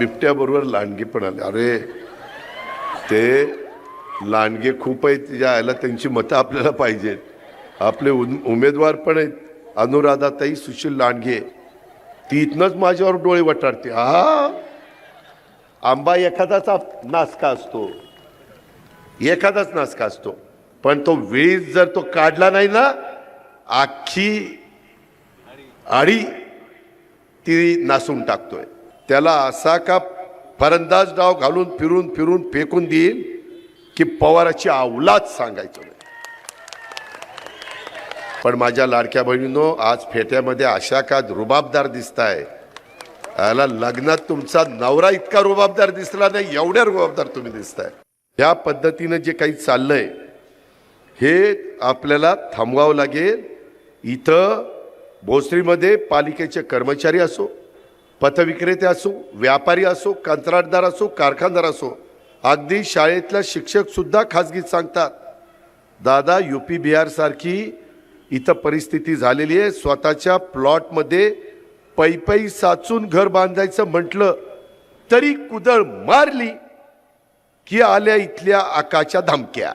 बिबट्याबरोबर लांडगे पण आले. अरे ते लांडगे खूप आहेत ज्या यायला त्यांची मतं आपल्याला पाहिजेत. आपले उमेदवार पण आहेत. अनुराधाताई सुशील लांडगे. ती इथनंच माझ्यावर डोळे वटारते. हा आंबा एखादाचा नासका असतो. एखादाच नासका असतो. पण तो वेळीच जर तो काढला नाही ना आखी आडी ती नासून टाकतोय. त्याला असा का फरंदाज डाव घालून फिरून फिरून फेकून देईल की पवाराची अवलाद सांगायचं नाही. पण माझ्या लाडक्या बहिणीनो आज फेट्यामध्ये अशा का रुबाबदार दिसताय. याला लग्नात तुमचा नवरा इतका रुबाबदार दिसला नाही एवढ्या रुबाबदार तुम्ही दिसताय. या पद्धतीनं जे काही चाललंय हे आपल्याला थांबवावं लागेल. इथं भोसरीमध्ये पालिकेचे कर्मचारी असो पथविक्रेते असो व्यापारी असो कंत्राटदार असो कारखानदार असो अगदी शाळेतल्या शिक्षकसुद्धा खाजगीत सांगतात दादा यू पी बिहारसारखी इथं परिस्थिती झालेली आहे. स्वतःच्या प्लॉटमध्ये पैपै साचून घर बांधायचं म्हटलं तरी कुदळ मारली की आल्या इथल्या आकाच्या धमक्या.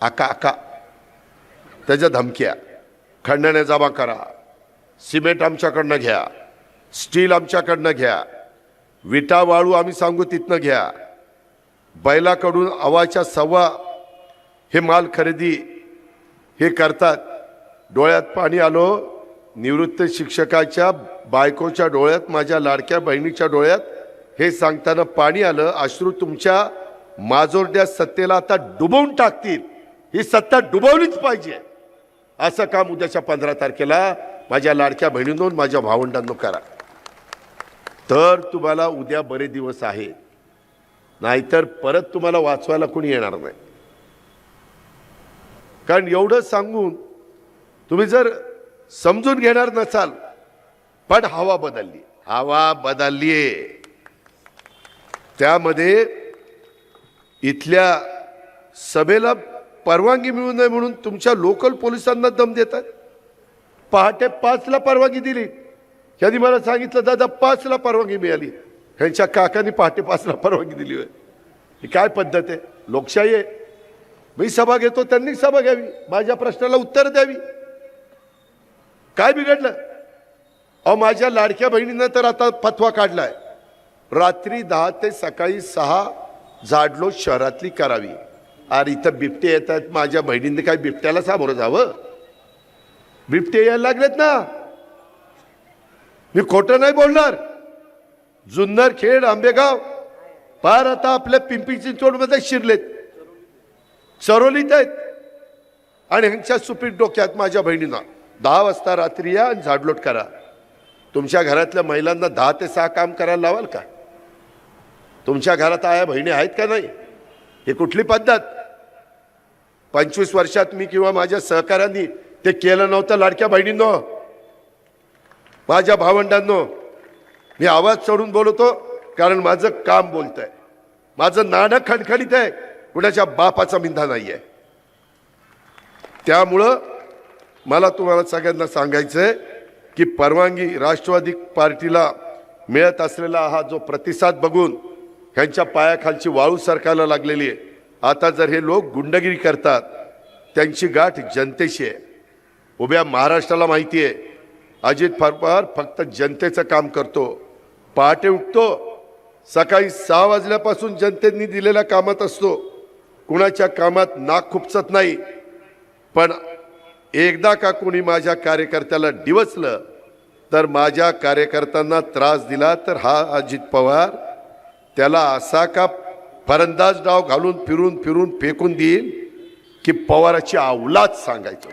आका आका. त्याच्या धमक्या. खंडण्या जमा करा सिमेंट आमच्याकडनं घ्या. स्टील आमच्याकडनं घ्या. विटा वाळू आम्ही सांगू तिथनं घ्या. बैलाकडून अवाच्या सव्वा हे माल खरेदी हे करतात. डोळ्यात पाणी आलो. निवृत्त शिक्षकाच्या बायकोच्या डोळ्यात माझ्या लाडक्या बहिणीच्या डोळ्यात हे सांगताना पाणी आलं. अश्रू तुमच्या माजोरड्या सत्तेला आता डुबवून टाकतील. ही सत्ता डुबवलीच पाहिजे. असं काम उद्याच्या पंधरा तारखेला माझ्या लाडक्या बहिणींनो माझ्या भावंडांनो करा. तर तुम्हाला उद्या बरे दिवस आहे. नाहीतर परत तुम्हाला वाचवायला कोणी येणार नाही. कारण एवढं सांगून तुम्ही जर समजून घेणार नसाल पण हवा बदलली. हवा बदलली त्यामध्ये इथल्या सभेला परवानगी मिळू नये म्हणून तुमच्या लोकल पोलिसांना दम देतात. पहाटे पाचला परवानगी दिली. यांनी मला सांगितलं दादा पाचला परवानगी मिळाली. ह्यांच्या काकांनी पहाटे पाचला परवानगी दिली होय. ही काय पद्धत आहे? लोकशाही आहे. मी सभा घेतो त्यांनी सभा घ्यावी. माझ्या प्रश्नाला उत्तर द्यावी. काय बिघडलं? अहो माझ्या लाडक्या बहिणीनं तर आता फतवा काढलाय. रात्री दहा ते सकाळी सहा झाडलो शहरातली करावी. अरे इथं बिबटे येतात. माझ्या बहिणींनी काय बिबट्याला सामोरं जावं? बिबटे यायला लागलेत ना. मी खोटं नाही बोलणार. जुन्नर खेड आंबेगाव. पार आता आपल्या पिंपरी चिंचवडमध्ये शिरलेत. चरोलीत आहेत. आणि ह्यांच्या सुपीट डोक्यात माझ्या बहिणींना. दहा वाजता रात्री या आणि झाडलोट करा. तुमच्या घरातल्या महिलांना दहा ते सहा काम करायला लावाल का? तुमच्या घरात आया बहिणी आहेत का नाही? हे कुठली पद्धत? पंचवीस वर्षात मी किंवा माझ्या सहकाऱ्यांनी ते केलं नव्हतं लाडक्या बहिणींनो. माझ्या भावंडांनो मी आवाज चढून बोलतो कारण माझं काम बोलतंय. माझं नाणं खणखणीत आहे. कुणाच्या बापाचा मिंधा नाही आहे त्यामुळं मला तुम्हाला सगळ्यांना सांगायचं आहे की परवानगी राष्ट्रवादी पार्टीला मिळत असलेला हा जो प्रतिसाद बघून ह्यांच्या पायाखालची वाळू सरकायला लागलेली आहे. आता जर हे लोक गुंडगिरी करतात त्यांची गाठ जनतेशी आहे. उभ्या महाराष्ट्राला माहिती आहे. अजित पवार फक्त जनतेचं काम करतो. पहाटे उठतो सकाळी सहा वाजल्यापासून जनतेनी दिलेल्या कामात असतो. कुणाच्या कामात नाक खुपसत नाही. पण एकदा का कोणी माझ्या कार्यकर्त्याला डिवचलं तर माझ्या कार्यकर्त्यांना त्रास दिला तर हा अजित पवार त्याला असा का फरंदाज डाव घालून फिरून फिरून फेकून देईल की पवाराची अवलाद सांगायचं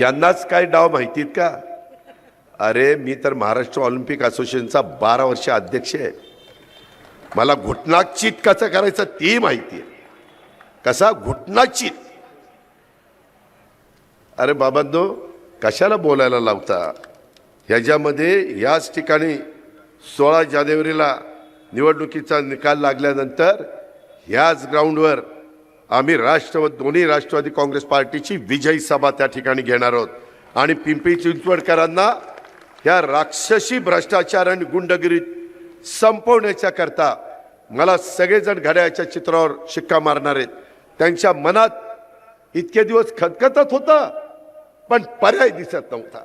यांनाच काय डाव माहितीत का? अरे मी तर महाराष्ट्र ऑलिम्पिक असोसिएशनचा बारा वर्ष अध्यक्ष आहे. मला घुटनाचित कसं करायचं ती माहिती आहे कसा? घुटनाचित. अरे बाबांनो कशाला बोलायला लावता? ह्याच्यामध्ये याच ठिकाणी सोळा जानेवारीला निवडणुकीचा निकाल लागल्यानंतर ह्याच ग्राउंडवर आम्ही राष्ट्रवाद दोन्ही राष्ट्रवादी काँग्रेस पार्टीची विजयी सभा त्या ठिकाणी घेणार आहोत. आणि पिंपरी चिंचवडकरांना या राक्षसी भ्रष्टाचार आणि गुंडगिरीत संपवण्याच्या करता मला सगळेजण घड्याळ्याच्या चित्रावर शिक्का मारणार आहेत. त्यांच्या मनात इतके दिवस खतखतत होतं पण पर्याय दिसत नव्हता.